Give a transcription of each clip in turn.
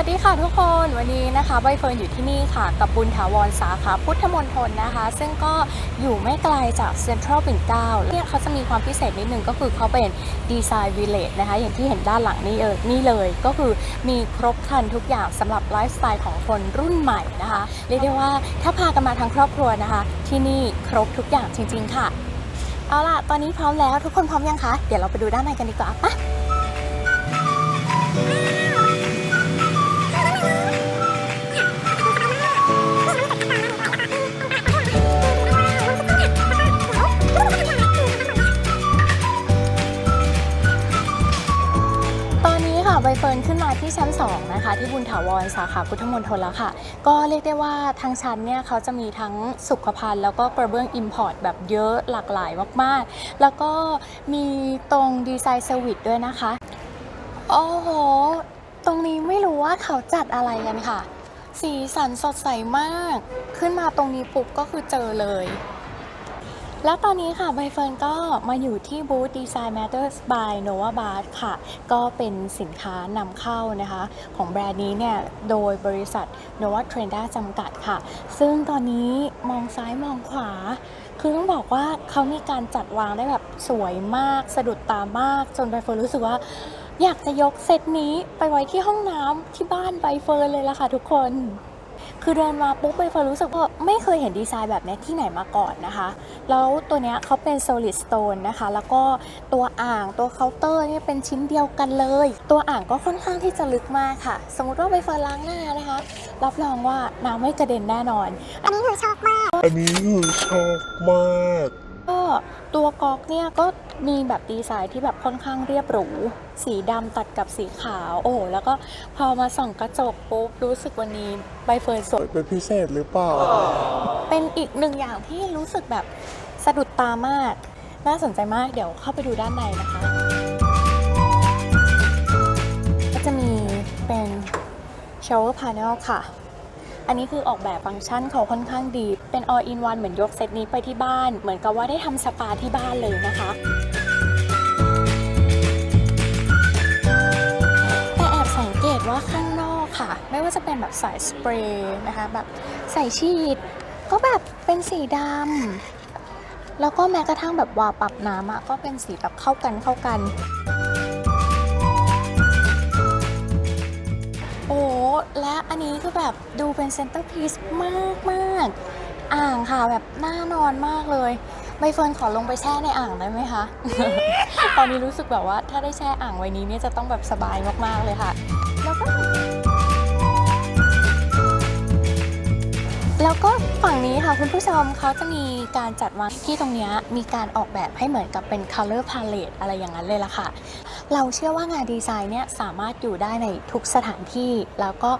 วัสดีค่ะทุกคนวันนี้นะคะใบเฟิร์นอยู่ที่นี่ค่ะ กับบุญถาวรสาขาพุทธมณฑลนะคะ ซึ่งก็อยู่ไม่ไกลจากเซ็นทรัลปิ่นเกล้าเนี่ยเขาจะมีความพิเศษนิดนึงก็คือเขาเป็นดีไซน์วิลเลจนะคะ อย่างที่เห็นด้านหลังนี่เออนี่เลยก็คือมีครบครันทุกอย่างสำหรับไลฟ์สไตล์ของคนรุ่นใหม่นะคะเรียกได้ว่าถ้าพากันมาทั้งครอบครัวนะคะ ที่นี่ครบทุกอย่างจริง ๆ ค่ะ เอาล่ะตอนนี้พร้อมแล้วทุกคนพร้อมยังคะเดี๋ยวเราไปดูด้านในกันดีกว่าปะ ที่ชั้น 2 นะคะ ที่บุญถาวรสาขาพุทธมณฑลแล้วค่ะ ก็เรียกได้ว่าทางชั้นเนี่ยเขาจะมีทั้งสุขภัณฑ์แล้วก็กระเบื้องอิมพอร์ตแบบเยอะหลากหลายมากๆ แล้วก็มีตรงดีไซน์เซอร์วิสด้วยนะคะ โอ้โห ตรงนี้ไม่รู้ว่าเขาจัดอะไรกันค่ะ สีสันสดใสมาก ขึ้นมาตรงนี้ปุ๊บก็คือเจอเลย แล้วตอนนี้ค่ะใบเฟิร์นก็มาอยู่ที่บูธ Design Matters by Nova b a r ค่ะ ก็เป็นสินค้านำเข้านะคะ ของแบรนด์นี้เนี่ย โดยบริษัท Nova Trenda จำกัดค่ะ ซึ่งตอนนี้มองซ้ายมองขวา คือต้องบอกว่าเขามีการจัดวางได้แบบสวยมาก สะดุดตามาก จนใบเฟิร์นรู้สึกว่า อยากจะยกเซตนี้ไปไว้ที่ห้องน้ำที่บ้านใบเฟิร์นเลยล่ะค่ะทุกคน คือเดินมาปุ๊บใบเฟิร์นรู้สึกว่าไม่เคยเห็นดีไซน์แบบนี้ที่ไหนมาก่อนนะคะ แล้วตัวเนี้ยเขาเป็น solid stone นะคะ แล้วก็ตัวอ่างตัวเคาน์เตอร์เนี่ยเป็นชิ้นเดียวกันเลย ตัวอ่างก็ค่อนข้างที่จะลึกมากค่ะ สมมติว่าใบเฟิร์นล้างหน้านะคะ รับรองว่าน้ำไม่กระเด็นแน่นอน อันนี้คือชอบมาก อันนี้คือชอบมาก ก็ตัวก๊อกเนี่ยก็มีแบบดีไซน์ที่แบบค่อนข้างเรียบหรู สีดำตัดกับสีขาว โอ้โหแล้วก็พอมาส่องกระจกปุ๊บรู้สึกวันนี้ใบเฟิร์นสวยเป็นพิเศษหรือเปล่า เป็นอีกหนึ่งอย่างที่รู้สึกแบบสะดุดตามาก น่าสนใจมากเดี๋ยวเข้าไปดูด้านในนะคะ ก็จะมีเป็น shower panel ค่ะ อันนี้คือออกแบบฟังก์ชันเขาค่อนข้างดี เป็น all in one เหมือนยกเซตนี้ไปที่บ้าน เหมือนกับว่าได้ทำสปาที่บ้านเลยนะคะแต่แอบสังเกตว่าข้างนอกค่ะ ไม่ว่าจะเป็นแบบสายสเปรย์นะคะแบบใส่ชีด ก็แบบเป็นสีดำแล้วก็แม้กระทั่งแบบวาปรับน้ำอะก็เป็นสีแบบเข้ากันเข้ากัน โอ้และอันนี้คือแบบดูเป็นเซนเตอร์พีซมากมากๆอ่างค่ะแบบน่านอนมากเลยใบเฟิร์นขอลงไปแช่ในอ่างได้ไหมคะ ตอนนี้รู้สึกแบบว่าถ้าได้แช่อ่างไว้นี้เนี่ยจะต้องแบบสบายมากๆเลยค่ะ แล้วก็ แล้วก็ฝั่งนี้ค่ะคุณผู้ชมเขาจะมีการจัดวางที่ตรงนี้มีการออกแบบให้เหมือนกับเป็น color palette อะไรอย่างนั้นเลยล่ะค่ะ เราเชื่อว่างานดีไซน์เนี่ยสามารถอยู่ได้ในทุกสถานที่ แล้วก็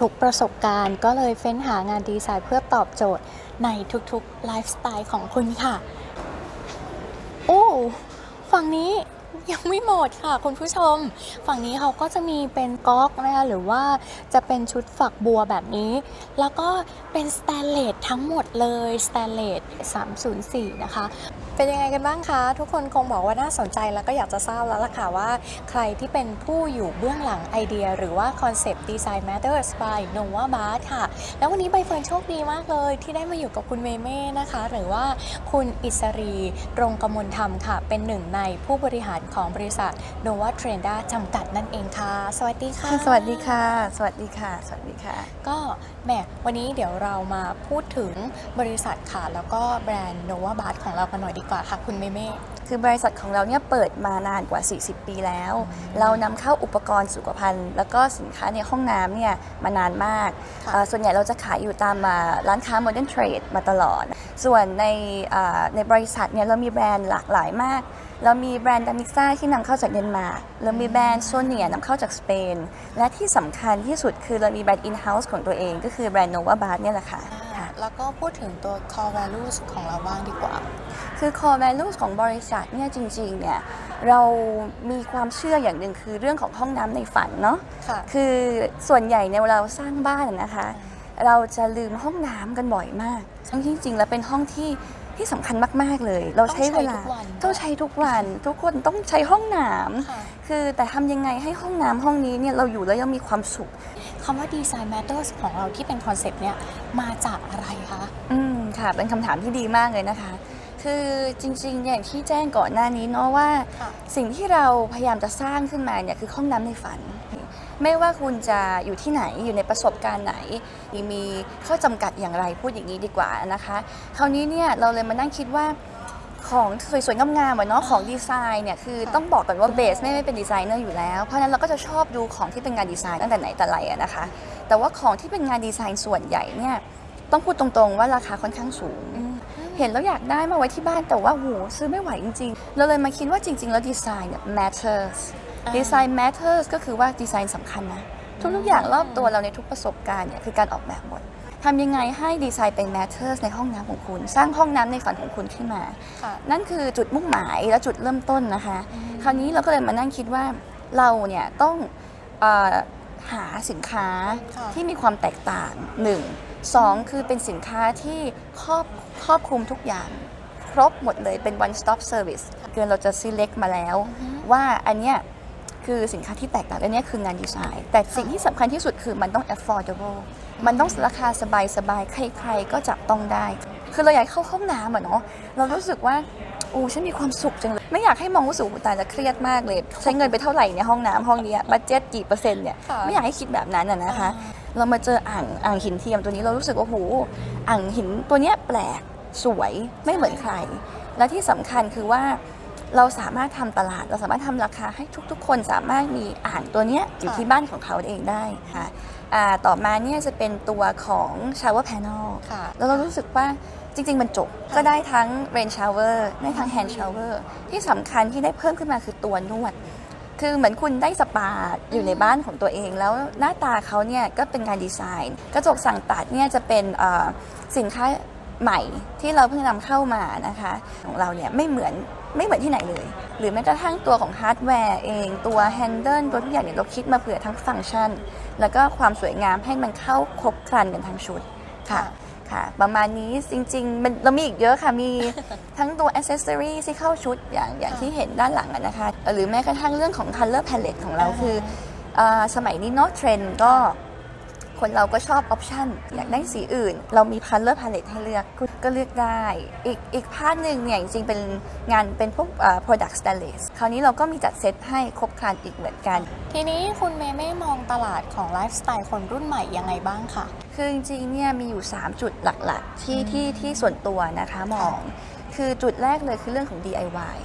ทุกๆประสบการณ์ ก็เลยเฟ้นหางานดีไซน์เพื่อตอบโจทย์ในทุกๆไลฟ์สไตล์ของคุณค่ะ โอ้ฝั่งนี้ ยังไม่หมดค่ะ คุณผู้ชม ฝั่งนี้เขาก็จะมีเป็นก๊อกนะคะหรือว่าจะเป็นชุดฝักบัวแบบนี้ แล้วก็เป็นสแตนเลสทั้งหมดเลยสแตนเลส304 นะคะ เป็นยังไงกันบ้างคะ ทุกคนคงบอกว่าน่าสนใจแล้วก็อยากจะทราบแล้วล่ะค่ะว่า ใครที่เป็นผู้อยู่เบื้องหลังไอเดีย หรือว่าคอนเซปต์ดีไซน์ Matters by Nova b a r ค่ะ แล้ววันนี้ใบเฟิร์นโชคดีมากเลย ที่ได้มาอยู่กับคุณเมเม่นะคะ หรือว่าคุณอิสรีรงกมลธรรมค่ะ เป็นหนึ่งในผู้บริหารของบริษัท Nova Trenda จำกัดนั่นเองค่ะ สวัสดีค่ะ สวัสดีค่ะ สวัสดีค่ะ สวัสดีค่ะ ก็แหมวันนี้เดี๋ยวเรามาพูดถึงบริษัทค่ะ แล้วก็แบรนด์ Nova b a r ของเรากันหน่อยดีกว่าค่ะ คุณเมเม่ คือบริษัทของเราเนี่ยเปิดมานานกว่า 40 ปีแล้ว เรานำเข้าอุปกรณ์สุขภัณฑ์ แล้วก็สินค้าในห้องน้ำเนี่ยมานานมากค่ะเอ่อส่วนใหญ่เราจะขายอยู่ตามอ่าร้านค้า Modern Trade มาตลอด ส่วนในอ่าในบริษัทเนี่ยเรามีแบรนด์หลากหลายมาก เรามีแบรนด์ดามิซ่าที่นำเข้าจากเดนมาร์ก เรามีแบรนด์โซเนียนำเข้าจากสเปน และที่สำคัญที่สุดคือเรามีแบรนด์ in-house ของตัวเอง ก็คือแบรนด์ Nova Bar เนี่ยแหละค่ะอ่า แล้วก็พูดถึงตัว core values ของเราบ้างดีกว่า คือ core values ของบริษัทเนี่ยจริงๆเนี่ยเรามีความเชื่ออย่างหนึ่งคือเรื่องของห้องน้ำในฝันเนาะค่ะคือส่วนใหญ่เนี่ยเวลาเราสร้างบ้านอะนะคะ เราจะลืมห้องน้ำกันบ่อยมากทั้งที่จริงๆแล้วเป็นห้องที่ที่สำคัญมากๆเลย เราใช้เวลาต้องใช้ทุกวันต้องใช้ทุกวันทุกคนต้องใช้ห้องน้ค่ะำคือแต่ทำยังไงให้ห้องน้ำห้องนี้เนี่ยเราอยู่แล้วยังมีความสุข คำว่า Design Matters ของเราที่เป็นคอนเซปต์เนี่ยมาจากอะไรคะ อืมค่ะ เป็นคำถามที่ดีมากเลยนะคะ คือจริงๆ อย่างที่แจ้งก่อนหน้านี้เนาะว่า ค่ะสิ่งที่เราพยายามจะสร้างขึ้นมาเนี่ยคือห้องน้ำในฝัน ไม่ว่าคุณจะอยู่ที่ไหนอยู่ในประสบการณ์ไหน มีข้อจำกัดอย่างไรพูดอย่างนี้ดีกว่านะคะ คราวนี้เนี่ยเราเลยมานั่งคิดว่าของสวยๆงามๆอะเนาะของดีไซน์เนี่ยคือต้องบอกก่อนว่าเบสไม่ไม่เป็นดีไซเนอร์อยู่แล้ว เพราะฉะนั้นเราก็จะชอบดูของที่เป็นงานดีไซน์ตั้งแต่ไหนแต่ไรอะนะคะ แต่ว่าของที่เป็นงานดีไซน์ส่วนใหญ่เนี่ยต้องพูดตรงๆว่าราคาค่อนข้างสูง เห็นแล้วอยากได้มาไว้ที่บ้านแต่ว่าโหซื้อไม่ไหวจริงๆเราเลยมาคิดว่าจริง ๆ แล้วดีไซน์เนี่ย matters อ่าดีไซน์ matters ก็คือว่าดีไซน์สำคัญนะทุกๆอย่างรอบตัวเราในทุกประสบการณ์เนี่ยคือการออกแบบหมดทำยังไงให้ดีไซน์เป็น matters ในห้องน้ำของคุณ สร้างห้องน้ำในฝันของคุณขึ้นมาค่ะนั่นคือจุดมุ่งหมายและจุดเริ่มต้นนะคะ คราวนี้เราก็เลยมานั่งคิดว่าเราเนี่ยต้องเออหาสินค้าค่ะที่มีความแตกต่างหนึ่ง สองคือเป็นสินค้าที่ครอบครอบคลุมทุกอย่าง ครบหมดเลยเป็น one stop service คือเราจะ select มาแล้ว ว่าอันเนี้ยคือสินค้าที่แตกต่างอันเนี้ยคืองานดีไซน์ แต่สิ่งที่สำคัญที่สุดคือมันต้อง affordable มันต้องราคาสบายๆ ใครๆ ก็จับต้องได้ คือเราอยากเข้าห้องน้ำอะเนาะ เรารู้สึกว่าโอ้ฉันมีความสุขจังเลย ไม่อยากให้มองว่าสูงตายจะเครียดมากเลย ใช้เงินไปเท่าไหร่ในห้องน้ำห้องเนี้ยบัตเจ็ตกี่เปอร์เซ็นต์เนี่ยค่ะไม่อยากให้คิดแบบนั้นอะนะคะ เรามาเจออ่างอ่างหินเทียมตัวนี้เรารู้สึกว่าโหอ่างหินตัวเนี้ยแปลกสวยไม่เหมือนใคร และที่สำคัญคือว่าเราสามารถทำตลาด เราสามารถทำราคาให้ทุกๆ คนสามารถมีอ่างตัวเนี้ยอยู่ค่ะที่บ้านของเขาเองได้ค่ะอ่าต่อมาเนี่ยจะเป็นตัวของ shower panel ค่ะแล้วเรารู้สึกว่าจริง ๆ มันจบ ก็ได้ทั้ง rain shower ได้ทั้ง hand shower ที่สำคัญที่ได้เพิ่มขึ้นมาคือตัวนวด คือเหมือนคุณได้สปาอยู่ในบ้านของตัวเอง แล้วหน้าตาเขาเนี่ยก็เป็นงานดีไซน์ กระจกสั่งตัดเนี่ยจะเป็นสินค้าใหม่ที่เราเพิ่งนำเข้ามานะคะ ของเราเนี่ยไม่เหมือนไม่เหมือนที่ไหนเลย หรือแม้กระทั่งตัวของฮาร์ดแวร์เองตัวแฮนเดิลตัวทุกอย่างเนี่ยเราคิดมาเผื่อทั้งฟังก์ชัน แล้วก็ความสวยงามให้มันเข้าครบครันกันทั้งชุดค่ะ ค่ะ ประมาณนี้จริงๆมันเรามีอีกเยอะค่ะ มีทั้งตัวอ c เซสซอรีที่เข้าชุดอย่างอย่างที่เห็นด้านหลังอะนะคะ หรือแม้กระทั่งเรื่องของ color palette ของเราอ่าคือเออสมัยนี้เนาะเทรนด์ก็ คนเราก็ชอบออปชันอยากได้สีอื่น เรามี color palette ให้เลือกก็เลือกได้ อีกอีกพาร์ทหนึ่งเนี่ยจริงๆเป็นงานเป็นพวกเอ่อ product stylist คราวนี้เราก็มีจัดเซตให้ครบครันอีกเหมือนกัน ทีนี้คุณเมเม่มองตลาดของไลฟ์สไตล์คนรุ่นใหม่ยังไงบ้างคะคือจริงๆเนี่ยมีอยู่ 3 จุดหลักๆ ที่ที่ที่ส่วนตัวนะคะมอง คือจุดแรกเลยคือเรื่องของ DIY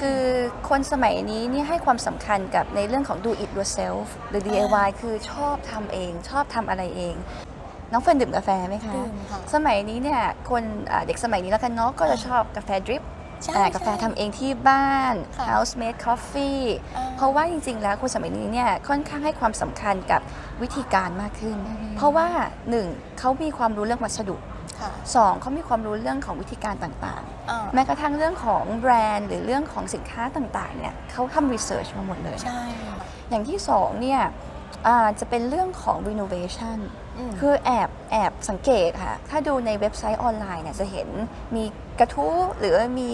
คือคนสมัยนี้เนี่ยให้ความสำคัญกับในเรื่องของ do it yourself หรือ DIY คือชอบทำเอง ชอบทำอะไรเอง น้องเฟิร์นดื่มกาแฟไหมคะ ดื่มค่ะสมัยนี้เนี่ยคนอ่าเด็กสมัยนี้แล้วกันเนาะก็จะชอบกาแฟดริปใช่อ่าใช่กาแฟทำเองที่บ้าน ค่ะ house made coffee อ่า เพราะว่าจริงๆ แล้วคนสมัยนี้เนี่ยค่อนข้างให้ความสำคัญกับวิธีการมากขึ้น เพราะว่าหนึ่งเขามีความรู้เรื่องวัสดุค่ะ สองเขามีความรู้เรื่องของวิธีการต่างอ่าๆแม้กระทั่งเรื่องของแบรนด์ หรือเรื่องของสินค้าต่างๆเนี่ยเขาทำรีเสิร์ชมาหมดเลยใช่ค่ะอย่างที่สองเนี่ยอ่าจะเป็นเรื่องของ renovation อืมคือแอบแอบสังเกตค่ะ ถ้าดูในเว็บไซต์ออนไลน์เนี่ยจะเห็นมีกระทู้หรือมี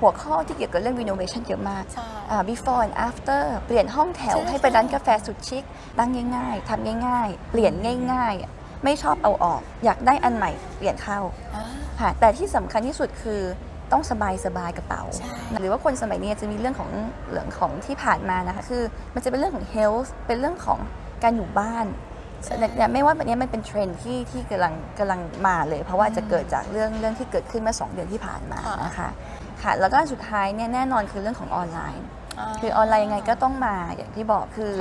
หัวข้อที่เกี่ยวกับเรื่อง renovation เยอะมากใช่อ่า before and after เปลี่ยนห้องแถวใช่ให้เป็นใช่ร้านกาแฟสุดชิคตั้งง่ายๆทำง่ายๆ เปลี่ยนง่ายๆ ไม่ชอบเอาออก อยากได้อันใหม่เปลี่ยนเข้าอ่าค่ะแต่ที่สำคัญที่สุดคือต้องสบายสบายกระเป๋าใช่หรือว่าคนสมัยนี้จะมีเรื่องของเรื่องของที่ผ่านมานะคะคือมันจะเป็นเรื่องของ health เป็นเรื่องของการอยู่บ้านใช่แต่ไม่ว่าแบบนี้มันเป็นเทรนด์ที่ที่กำลังกำลังมาเลย เพราะว่าจะเกิดจากเรื่องเรื่องที่เกิดขึ้นเมื่อสองเดือนที่ผ่านมาค่ะนะคะค่ะแล้วก็สุดท้ายเนี่ยแน่นอนคือเรื่องของออนไลน์าคือออนไลน์ยังไงก็ต้องมาอย่างที่บอกคือ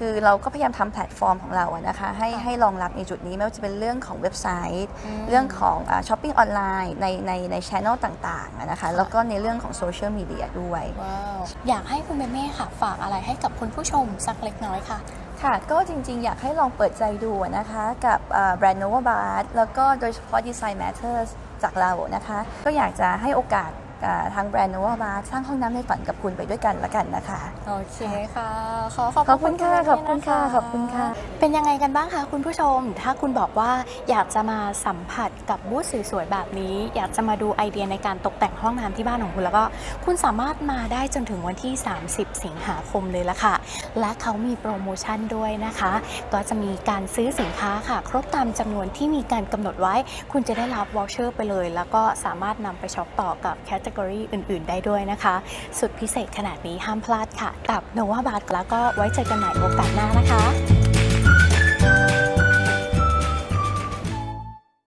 ค่ะคือเราก็พยายามทำแพลตฟอร์มของเราอะนะคะให้ค่ะให้รองรับในจุดนี้ไม่ว่าจะเป็นเรื่องของเว็บไซต์อืมเรื่องของช้อปปิ้งออนไลน์ในในในช anel ต่างๆอะนะคะค่ะแล้วก็ในเรื่องของโซเชียลมีเดียด้วย ว้าวอยากให้คุณเมเม่ค่ะ ฝากอะไรให้กับคุณผู้ชมสักเล็กน้อยค่ะ ค่ะ ก็จริงๆ อยากให้ลองเปิดใจดูนะคะกับเอ่อแบรนด์ Nova Bart แล้วก็โดยเฉพาะ Design Matters จากเรานะคะ ก็อยากจะให้โอกาสอ่า ทางแบรนด์ Nova b a r สร้างห้องน้ำในฝันกับคุณไปด้วยกันละกันนะคะ โอเคค่ะขอขอบขอบคุณค่ะณขอบคุณค่ะด้วยนขอบคุณค่ะ เป็นยังไงกันบ้างคะคุณผู้ชม ถ้าคุณบอกว่าอยากจะมาสัมผัสกับบูธสวยๆแบบนี้ อยากจะมาดูไอเดียในการตกแต่งห้องน้ำที่บ้านของคุณแล้วก็ คุณสามารถมาได้จนถึงวันที่ 30 สิงหาคมเลยละค่ะ และเขามีโปรโมชั่นด้วยนะคะ ก็จะมีการซื้อสินค้าค่ะ ครบตามจำนวนที่มีการกำหนดไว้ คุณจะได้รับวอลเชอร์ไปเลย แล้วก็สามารถนำไปช็อปต่อกับแคตตกรีอื่น ๆ ได้ด้วยนะคะ สุดพิเศษขนาดนี้ห้ามพลาดค่ะ กับโนวาบาร์แล้วก็ไว้เจอกันใหม่โอกาสหน้านะคะ